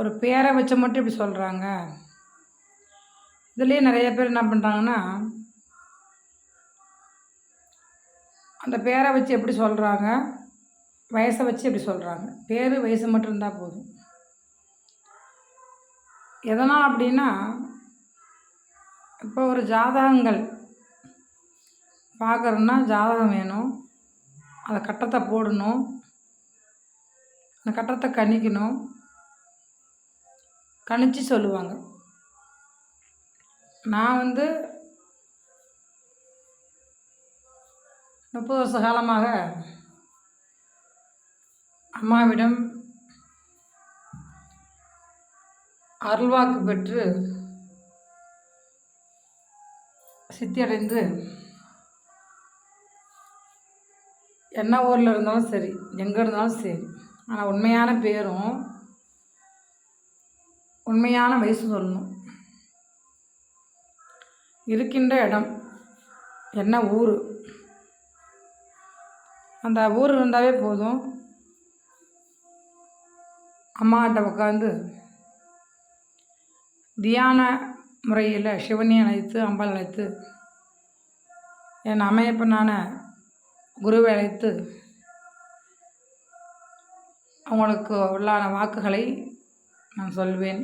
ஒரு பேரை வச்சு மட்டும் இப்படி சொல்கிறாங்க இதுலேயே நிறைய பேர் என்ன பண்ணுறாங்கன்னா அந்த பேரை வச்சு எப்படி சொல்கிறாங்க வயசை வச்சு எப்படி சொல்கிறாங்க பேர் வயசு மட்டும் இருந்தால் போதும். எதனால் அப்படின்னா இப்போ ஒரு ஜாதகங்கள் பார்க்குறோன்னா ஜாதகம் வேணும். அந்த கட்டத்தை போடணும். அந்த கட்டத்தை கணிக்கணும். கணிச்சு சொல்லுவாங்க. நான் வந்து முப்பது வருஷ காலமாக அம்மாவிடம் அருள்வாக்கு பெற்று சித்தியடைந்து என்ன ஊரில் இருந்தாலும் சரி எங்கே இருந்தாலும் சரி. ஆனால் உண்மையான பேரும் உண்மையான வயசு சொல்லணும். இருக்கின்ற இடம் என்ன ஊர்? அந்த ஊர் இருந்தாவே போதும். அம்மாட்ட உட்காந்து தியான முறையில் சிவனை அழைத்து அம்பாள் அழைத்து என் அமையப்பனான குருவை அழைத்து அவங்களுக்கு உள்ளான வாக்குகளை நான் சொல்வேன்.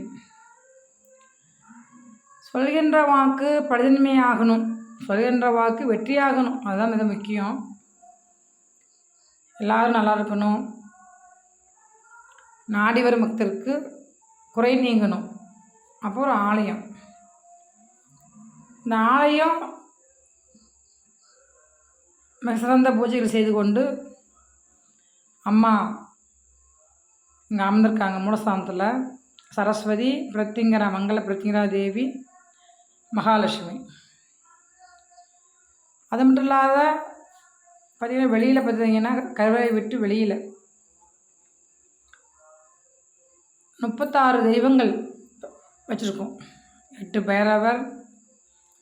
சொல்கின்ற வாக்கு பழுதின்மையாகணும் சொல்கின்ற வாக்கு வெற்றியாகணும் அதுதான் மிக முக்கியம். எல்லோரும் நல்லா இருக்கணும். நாடி வரும் பக்தருக்கு குறை நீங்கணும். அப்புறம் ஆலயம். இந்த ஆலயம் மிக சிறந்த பூஜைகள் செய்து கொண்டு அம்மா இங்கே அமர்ந்திருக்காங்க மூலஸ்தானத்தில். சரஸ்வதி பிரத்திங்கரா மங்கள பிரத்திங்கரா தேவி மகாலட்சுமி. அது மட்டும் இல்லாத பார்த்திங்கன்னா வெளியில் பார்த்தீங்கன்னா கருவறை விட்டு வெளியில் முப்பத்தாறு தெய்வங்கள் வச்சுருக்கோம். எட்டு பைரவர்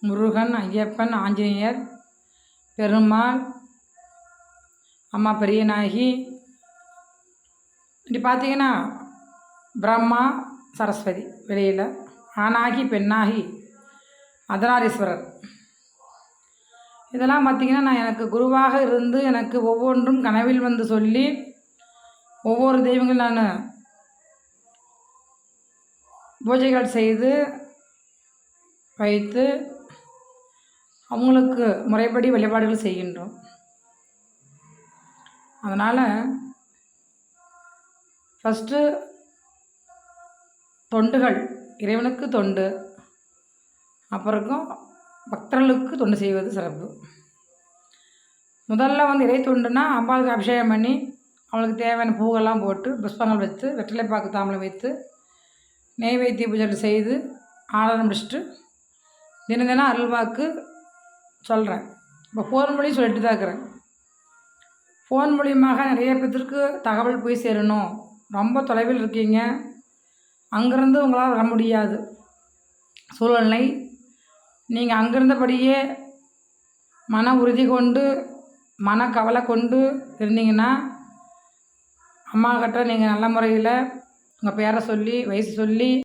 முருகன் ஐயப்பன் ஆஞ்சநேயர் பெருமாள் அம்மா பெரியநாயகி இப்படி பார்த்தீங்கன்னா பிரம்மா சரஸ்வதி வெளியில் ஆணாகி பெண்ணாகி அதனாரீஸ்வரர் இதெல்லாம் பார்த்திங்கன்னா நான் எனக்கு குருவாக இருந்து எனக்கு ஒவ்வொன்றும் கனவில் வந்து சொல்லி ஒவ்வொரு தெய்வங்களும் நான் பூஜைகள் செய்து வைத்து அவங்களுக்கு முறைப்படி வழிபாடுகள் செய்கின்றோம். அதனால் ஃபஸ்ட்டு தொண்டுகள். இறைவனுக்கு தொண்டு. அப்புறம் பக்தர்களுக்கு தொண்டு செய்வது சிறப்பு. முதல்ல வந்து இறை தொண்டுனா அம்பாளுக்கு அபிஷேகம் பண்ணி அவளுக்கு தேவையான பூவெல்லாம் போட்டு புஷ்பங்கள் வைத்து வெற்றிலைப்பாக்கு தாமலை வைத்து நெய்வேத்திய பூஜை செய்து ஆராதனை முடிச்சுட்டு தினம் தினம் அருள்வாக்கு சொல்கிறேன் இப்போ ஃபோன் மூலியம் சொல்லிட்டு தான் இருக்கிறேன். ஃபோன் மூலியமாக நிறைய பேர்த்திற்கு தகவல் போய் சேரணும். ரொம்ப தொலைவில் இருக்கீங்க. அங்கேருந்து உங்களால் வர முடியாது. சூழ்நிலை நீங்கள் அங்கிருந்தபடியே மன உறுதி கொண்டு மன கவலை கொண்டு இருந்தீங்கன்னா அம்மா கிட்ட நீங்கள் நல்ல முறையில் உங்கள் பேரை சொல்லி வயசு சொல்லி